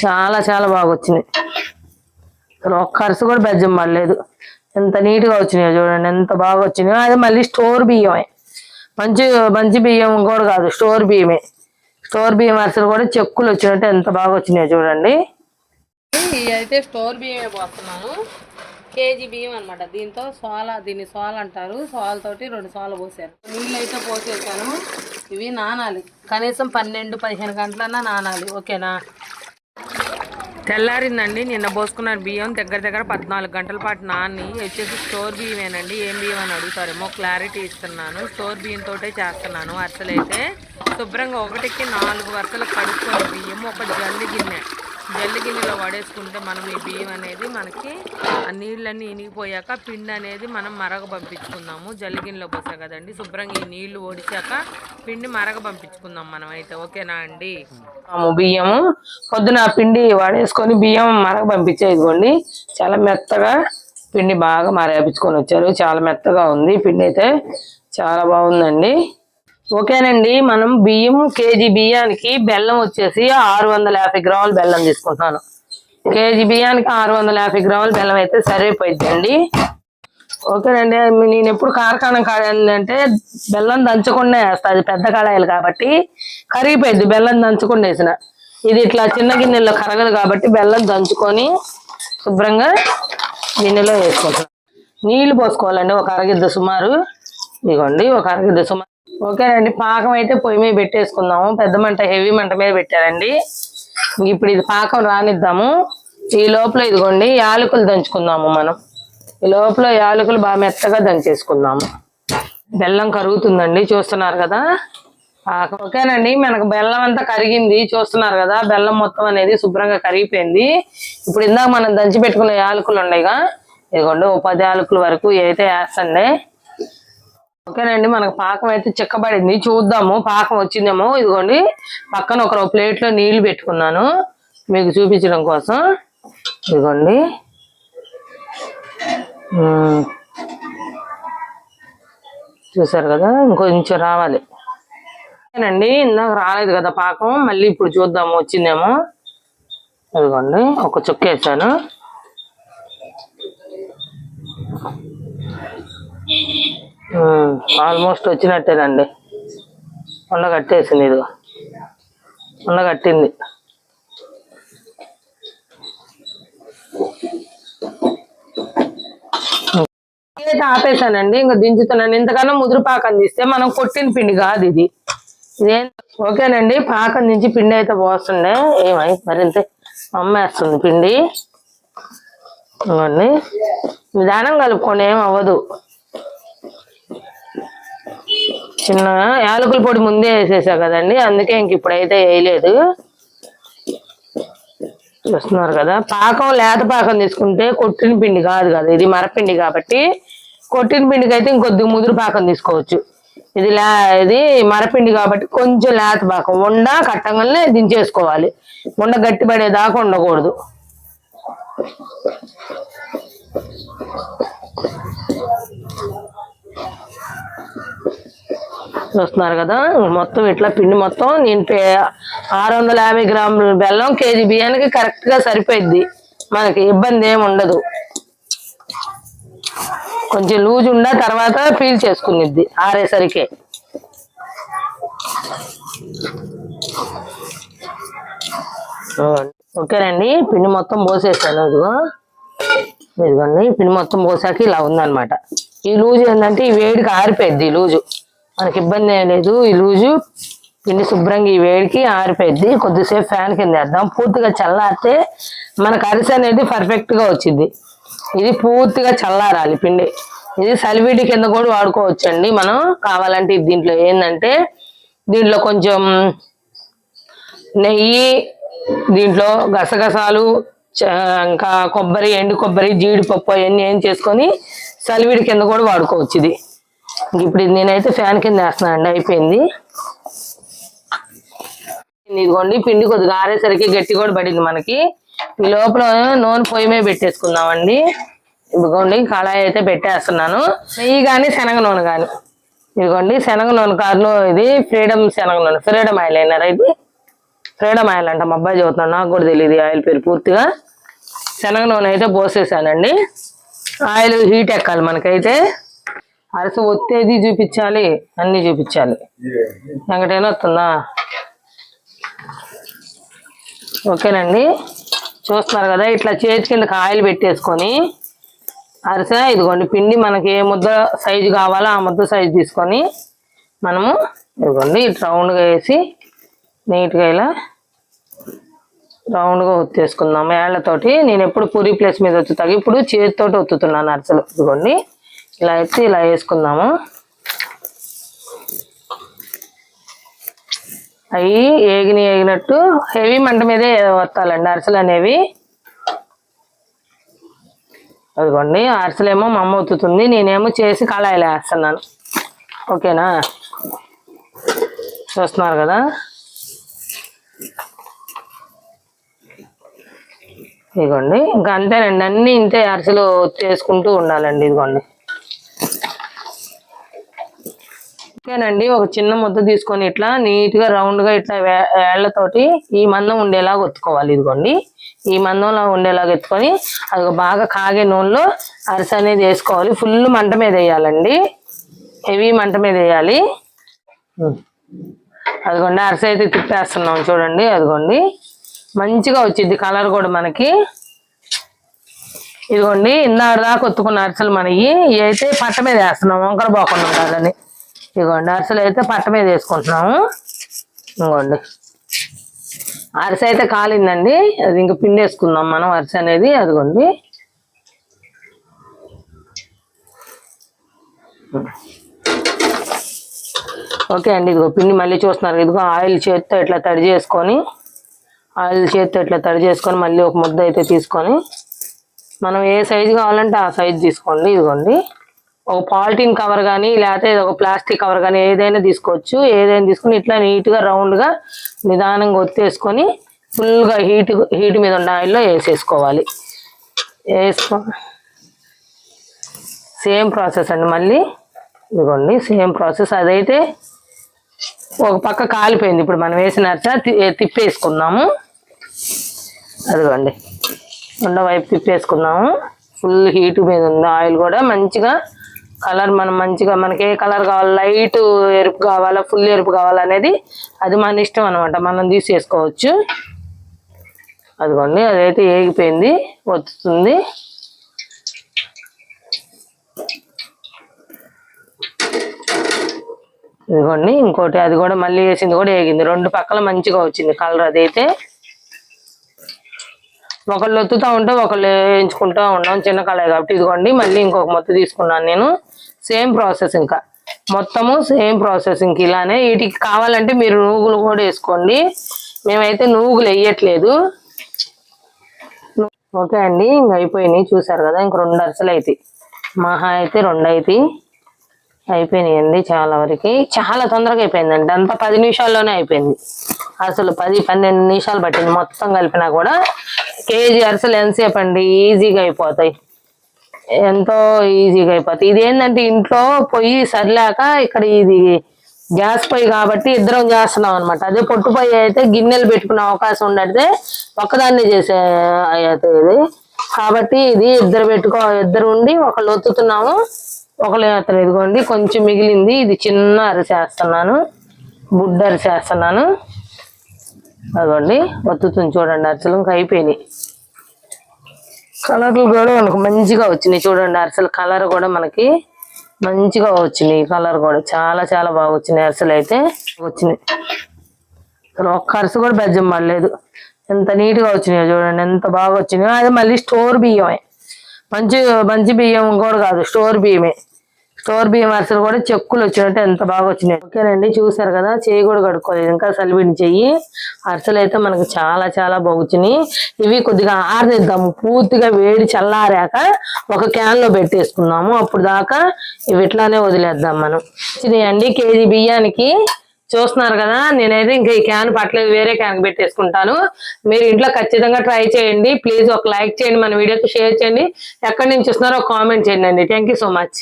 చాలా చాలా బాగా వచ్చినాయి. అసలు ఒక్క కూడా బెజ్జం పడలేదు. ఎంత నీట్గా వచ్చినాయో చూడండి ఎంత బాగా వచ్చినాయో. అది మళ్ళీ స్టోర్ బియ్యమే. మంచి మంచి బియ్యం కూడా కాదు స్టోర్ బియ్యమే. స్టోర్ బియ్యం అసలు కూడా చెక్కులు వచ్చినట్టు ఎంత బాగా వచ్చినాయో చూడండి. ఇవి అయితే స్టోర్ బియ్యమే పోస్తున్నాను. కేజీ బియ్యం అన్నమాట. దీంతో సోల దీన్ని సోల అంటారు. సోలతోటి రెండు సోల పోసారు. నీళ్ళు అయితే పోసేసాను. ఇవి నానాలి. కనీసం పన్నెండు పదిహేను గంటలన్నా నానాలి. ఓకేనా? తెల్లారిందండి నిన్న పోసుకున్న బియ్యం దగ్గర దగ్గర పద్నాలుగు గంటల పాటు నాని వచ్చేసి స్టోర్ బియ్యమేనండి ఏం బియ్యం అని అడుగుతారేమో క్లారిటీ ఇస్తున్నాను స్టోర్ బియ్యం తోటే చేస్తున్నాను అసలైతే శుభ్రంగా ఒకటికి నాలుగు వరుసలు కడుక్కొని బియ్యం ఒక జల్లి గిన్నె. జల్లి గిన్నెలో పడేసుకుంటే మనం ఈ బియ్యం అనేది మనకి ఆ నీళ్ళన్నీ ఇనిగిపోయాక పిండి అనేది మనం మరగ పంపించుకుందాము. జల్లి గిన్నెలో పోసా కదండి. శుభ్రంగా ఈ నీళ్ళు ఓడిచాక పిండి మరగ పంపించుకుందాం మనం అయితే. ఓకేనా అండి? బియ్యము. పొద్దున పిండి వాడేసుకొని బియ్యం మరగ పంపించేదిగోండి చాలా మెత్తగా పిండి బాగా మరగపించుకొని వచ్చారు. చాలా మెత్తగా ఉంది. పిండి అయితే చాలా బాగుందండి. ఓకేనండి మనం బియ్యం కేజీ బియ్యానికి బెల్లం వచ్చేసి ఆరు వందల యాభై గ్రాముల బెల్లం తీసుకుంటున్నాను. కేజీ బియ్యానికి ఆరు వందల యాభై గ్రాముల బెల్లం అయితే సరిపోయిద్దండి. ఓకేనండి నేను ఎప్పుడు కార్ఖానం కాడండి అంటే బెల్లం దంచకుండా వేస్తా అది పెద్ద కళాయిలు కాబట్టి కరిగిపోయింది బెల్లం దంచకుండా వేసిన. ఇది ఇట్లా చిన్న గిన్నెలో కరగదు కాబట్టి బెల్లం దంచుకొని శుభ్రంగా గిన్నెలో వేసుకుంటాం నీళ్ళు పోసుకోవాలండి ఒక అరగిద్ద సుమారు. ఇదిగోండి ఒక అరగిద్ద సుమారు. ఓకేనండి పాకం అయితే పొయ్యి మీద పెట్టేసుకుందాము. పెద్ద మంట హెవీ మంట మీద పెట్టారండి. ఇప్పుడు ఇది పాకం రానిద్దాము. ఈ లోపల ఇదిగోండి యాలకులు దంచుకుందాము మనం. ఈ లోపల యాలకులు బాగా మెత్తగా దంచేసుకుందాము. బెల్లం కరుగుతుందండి చూస్తున్నారు కదా? పాకం. ఓకేనండి మనకు బెల్లం అంతా కరిగింది చూస్తున్నారు కదా? బెల్లం మొత్తం అనేది శుభ్రంగా కరిగిపోయింది. ఇప్పుడు ఇందాక మనం దంచి పెట్టుకున్న యాలకులు ఉన్నాయిగా ఇదిగోండి ఓ పది యాలకుల వరకు అయితే వేస్తండి ఓకేనండి మనకు పాకం అయితే చిక్కబడింది. చూద్దాము పాకం వచ్చిందేమో. ఇదిగోండి పక్కన ఒక ప్లేట్లో నీళ్ళు పెట్టుకున్నాను. మీకు చూపించడం కోసం. ఇదిగోండి. చూసారు కదా ఇంకొంచెం రావాలి. ఓకేనండి ఇందాక రాలేదు కదా పాకం. మళ్ళీ ఇప్పుడు చూద్దాము వచ్చిందేమో. ఇదిగోండి ఒక చుక్క వేసాను. ఆల్మోస్ట్ వచ్చినట్టేనండి. ఉండ కట్టేసింది ఇది ఉండ కట్టింది. అయితే ఆపేసానండి. ఇంకా దించుతున్నాను. ఇంతకన్నా ముదురు పాకం తీస్తే మనం కొట్టిన పిండి కాదు ఇది. ఇదేం ఓకేనండి. పాకం దించి పిండి అయితే పోస్తుండే. ఏమై మరింత అమ్మేస్తుంది పిండి. ఇవన్నీ నిదానం కలుపుకోండి ఏం అవ్వదు. చిన్నగా యాలకుల పొడి ముందే వేసేసా కదండి అందుకే ఇంక ఇప్పుడైతే వేయలేదు. చూస్తున్నారు కదా పాకం లేత పాకం తీసుకుంటే కొట్టిన పిండి కాదు కదా ఇది మరపిండి కాబట్టి కొట్టిన పిండికి అయితే ఇంకొద్ది ముదురు పాకం తీసుకోవచ్చు. ఇది లే ఇది మరపిండి కాబట్టి కొంచెం లేత పాకం ఉండ కట్టంగానే దించేసుకోవాలి. ఉండ గట్టిపడేదాకా ఉండకూడదు. చూస్తున్నారు కదా మొత్తం ఇట్లా పిండి మొత్తం నేను పే- ఆరు వందల యాభై గ్రాముల బెల్లం కేజీ బియ్యానికి కరెక్ట్గా సరిపోయిద్ది. మనకి ఇబ్బంది ఏమి ఉండదు. కొంచెం లూజ్ ఉండా తర్వాత పీల్ చేసుకునిద్ది ఆరేసరికే. ఓకేనండి పిండి మొత్తం పోసేసాను ఇదిగో. ఇదిగోండి పిండి మొత్తం పోసాక ఇలా ఉందన్నమాట. ఈ లూజు ఏంటంటే ఈ వేడికి ఆరిపోయింది ఈ లూజు. మనకి ఇబ్బంది ఏం లేదు. ఈ లూజు పిండి శుభ్రంగా ఈ వేడికి ఆరిపోయింది కొద్దిసేపు ఫ్యాన్ కింద వేద్దాం. పూర్తిగా చల్లారితే మనకు అరిసె అనేది పర్ఫెక్ట్గా వచ్చింది ఇది పూర్తిగా చల్లారాలి పిండి. ఇది సలివిడి కింద కూడా వాడుకోవచ్చండి మనం. కావాలంటే దీంట్లో ఏంటంటే దీంట్లో కొంచెం నెయ్యి దీంట్లో గసగసాలు చ- ఇంకా కొబ్బరి ఎండు కొబ్బరి జీడిపప్పు అవన్నీ ఏం చేసుకొని సలివిడి కింద కూడా వాడుకోవచ్చు ఇది. ఇప్పుడు నేనైతే ఫ్యాన్ కింద వేస్తున్నానండి అయిపోయింది. ఇదిగోండి పిండి కొద్దిగా ఆరేసరికి గట్టి కూడా పడింది మనకి. ఈ లోపల నూనె పొయ్యి మీద పెట్టేసుకుందామండి. ఇదిగోండి కళాయి అయితే పెట్టేస్తున్నాను. నెయ్యి కానీ శనగ నూనె కానీ ఇదిగోండి శనగ నూనె కాదు ఇది ఫ్రీడమ్ శనగ నూనె. ఫ్రీడమ్ ఆయిల్ అయినారా ఇది? ఫ్రీడమ్ ఆయిల్ అంట మా అబ్బాయి చదువుతున్నాడు నాకు కూడా తెలియదు ఆయిల్ పేరు పూర్తిగా. శనగ నూనె అయితే పోసేసానండి. ఆయిల్ హీట్ ఎక్కాలి మనకైతే. అరస ఒత్తేది చూపించాలి అన్నీ చూపించాలి. వెంకటైనా వస్తుందా ఓకేనండి. చూస్తున్నారు కదా ఇట్లా చేతి కింద కాయలు పెట్టేసుకొని అరిసె ఇదిగోండి పిండి మనకి ఏ ముద్ద సైజు కావాలో ఆ ముద్ద సైజు తీసుకొని మనము ఇదిగోండి ఇటు రౌండ్గా వేసి నీట్గా ఇలా రౌండ్గా ఒత్తేసుకుందాం ఏళ్ళతోటి నేను ఎప్పుడు పూరి ప్లేస్ మీద ఒత్తుతాను. ఇప్పుడు చేతితోటి ఒత్తుతున్నాను అరిసెలు ఇదిగోండి. ఇలా ఎత్తి ఇలా వేసుకుందాము. అవి ఏగిని ఏగినట్టు హెవీ మంట మీదే వస్తాలండి అరిసెలు అనేవి. అదిగోండి అరిసెలేమో మా అమ్మ ఒత్తుతుంది నేనేమో చేసి కళాయిలు వేస్తున్నాను. ఓకేనా? చూస్తున్నారు కదా? ఇదిగోండి ఇంకా అంతేనండి అన్నీ ఇంతే అరిసెలు చేసుకుంటూ ఉండాలండి ఇదిగోండి. ఓకేనండి. ఒక చిన్న ముద్ద తీసుకొని ఇట్లా నీట్గా రౌండ్గా ఇట్లా వే- వేళ్ళతోటి ఈ మందం ఉండేలాగా ఒత్తుకోవాలి ఇదిగోండి. ఈ మందంలో ఉండేలాగా ఎత్తుకొని అది బాగా కాగే నూనెలో అరిసె అనేది వేసుకోవాలి. ఫుల్ మంట మీద వేయాలండి. హెవీ మంట మీద వేయాలి. అదిగోండి అరిసె అయితే తిప్పేస్తున్నాం చూడండి. అదిగోండి. మంచిగా వచ్చింది కలర్ కూడా మనకి. ఇదిగోండి ఇందాక దాకా ఒత్తుకున్న అరిసెలు మనకి ఇవి అయితే పట్ట మీద వేస్తున్నాం వంకర పోకుండా ఉండాలని. ఇదిగోండి అరిసెలు అయితే పట్ట మీద వేసుకుంటున్నాము. ఇదిగోండి అరిసె అయితే కాలిందండి. అది ఇంకా పిండి వేసుకుందాం మనం అరిసె అనేది. అదిగోండి. ఓకే అండి. ఇదిగో పిండి మళ్ళీ చూస్తున్నారు. ఇదిగో ఆయిల్ చేత్తో ఇట్లా తడి చేసుకొని ఆయిల్ చేత్తో ఇట్లా తడి చేసుకొని మళ్ళీ ఒక ముద్ద అయితే తీసుకొని మనం ఏ సైజు కావాలంటే ఆ సైజు తీసుకోండి. ఇదిగోండి. ఒక పాలిథిన్ కవర్ కానీ లేకపోతే ఒక ప్లాస్టిక్ కవర్ కానీ ఏదైనా తీసుకోవచ్చు. ఏదైనా తీసుకొని ఇట్లా నీట్గా రౌండ్గా నిదానంగా ఒత్తేసుకొని ఫుల్గా హీట్ హీట్ మీద ఉన్న ఆయిల్లో వేసేసుకోవాలి. వేసుకో సేమ్ ప్రాసెస్ అండి మళ్ళీ. ఇదిగోండి సేమ్ ప్రాసెస్ అదైతే ఒక పక్క కాలిపోయింది. ఇప్పుడు మనం వేసిన అరస తి- అదిగోండి. రెండో వైపు తిప్పేసుకున్నాము ఫుల్ హీట్ మీద ఉంది ఆయిల్ కూడా మంచిగా కలర్ మనం మంచిగా మనకి ఏ కలర్ కావాలి? లైట్ ఎరుపు కావాలా? ఫుల్ ఎరుపు కావాలా అనేది అది మన ఇష్టం అనమాట మనం తీసేసుకోవచ్చు అదిగోండి అదైతే ఏగిపోయింది వస్తుంది ఇదిగోండి ఇంకోటి అది కూడా మళ్ళీ వేసింది కూడా ఏగింది. రెండు పక్కల మంచిగా వచ్చింది కలర్ అదైతే. ఒకళ్ళు ఒత్తుతా ఉంటే ఒకళ్ళు వేయించుకుంటూ ఉన్నాం చిన్న కళాయి కాబట్టి. ఇదిగోండి మళ్ళీ ఇంకొక మొత్తం తీసుకున్నాను నేను. సేమ్ ప్రాసెస్ ఇంకా. మొత్తము సేమ్ ప్రాసెస్ ఇంక ఇలానే. వీటికి కావాలంటే మీరు నూగులు కూడా వేసుకోండి. మేమైతే నూగులు వేయట్లేదు. ఓకే అండి ఇంక అయిపోయినాయి. చూసారు కదా ఇంక రెండు అరసలు అవుతాయి మహా అయితే రెండు అవుతాయి అయిపోయినాయండి చాలా వరకు. చాలా తొందరగా అయిపోయిందండి. అంతా పది నిమిషాల్లోనే అయిపోయింది. అసలు పది పన్నెండు నిమిషాలు పట్టింది. మొత్తం కలిపినా కూడా కేజీ అరసలు ఎంతసేపు అండి? ఈజీగా అయిపోతాయి. ఎంతో ఈజీగా అయిపోతాయి. ఇది ఏంటంటే ఇంట్లో పొయ్యి సరిలేక ఇక్కడ ఇది గ్యాస్ పొయ్యి కాబట్టి ఇద్దరం చేస్తున్నాం అనమాట అదే పొట్టు పొయ్యి అయితే గిన్నెలు పెట్టుకునే అవకాశం ఉండడితే ఒక్కదాన్ని చేసే అయితే ఇది. కాబట్టి ఇది ఇద్దరు పెట్టుకో ఇద్దరు ఉండి ఒకళ్ళు ఒత్తుతున్నాము ఒకళ్ళు వేస్తారు ఇదిగోండి కొంచెం మిగిలింది. ఇది చిన్న అరిసేస్తున్నాను బుడ్డ అరిసేస్తున్నాను అదిగోండి ఒత్తుతుంది చూడండి అరసలు ఇంకా అయిపోయినాయి. కలర్లు కూడా మనకు మంచిగా వచ్చినాయి చూడండి అరిసెల కలర్ కూడా మనకి మంచిగా వచ్చినాయి. కలర్ కూడా చాలా చాలా బాగా వచ్చినాయి అరిసెలు అయితే వచ్చినాయి. అసలు ఒక్క అరిసె కూడా బెజ్జం పడలేదు. ఎంత నీట్గా వచ్చినాయో చూడండి ఎంత బాగా వచ్చినాయో. అది మళ్ళీ స్టోర్ బియ్యమే. మంచి మంచి బియ్యం కూడా కాదు స్టోర్ బియ్యమే. సోర్ బియ్యం అరిసెలు కూడా చెక్కులు వచ్చినట్టు ఎంత బాగా వచ్చినాయి. ఓకేనండి చూసారు కదా చేయి కూడా కడుక్కోలేదు. ఇంకా సలిబిడి చెయ్యి. అరసలు అయితే మనకు చాలా చాలా బాగుచ్చినాయి. ఇవి కొద్దిగా ఆరనిద్దాము. పూర్తిగా వేడి చల్లారాక ఒక క్యాన్లో పెట్టేసుకుందాము. అప్పుడు దాకా ఇవి ఇట్లానే వదిలేద్దాం మనం. అండి కేజీ బియ్యానికి. చూస్తున్నారు కదా నేనైతే ఇంకా ఈ క్యాన్ పట్టలేదు వేరే క్యాన్ పెట్టేసుకుంటాను. మీరు ఇంట్లో ఖచ్చితంగా ట్రై చేయండి. ప్లీజ్ ఒక లైక్ చేయండి మన వీడియోకి షేర్ చేయండి. ఎక్కడి నుంచి చూస్తున్నారో ఒక కామెంట్ చేయండి థ్యాంక్ సో మచ్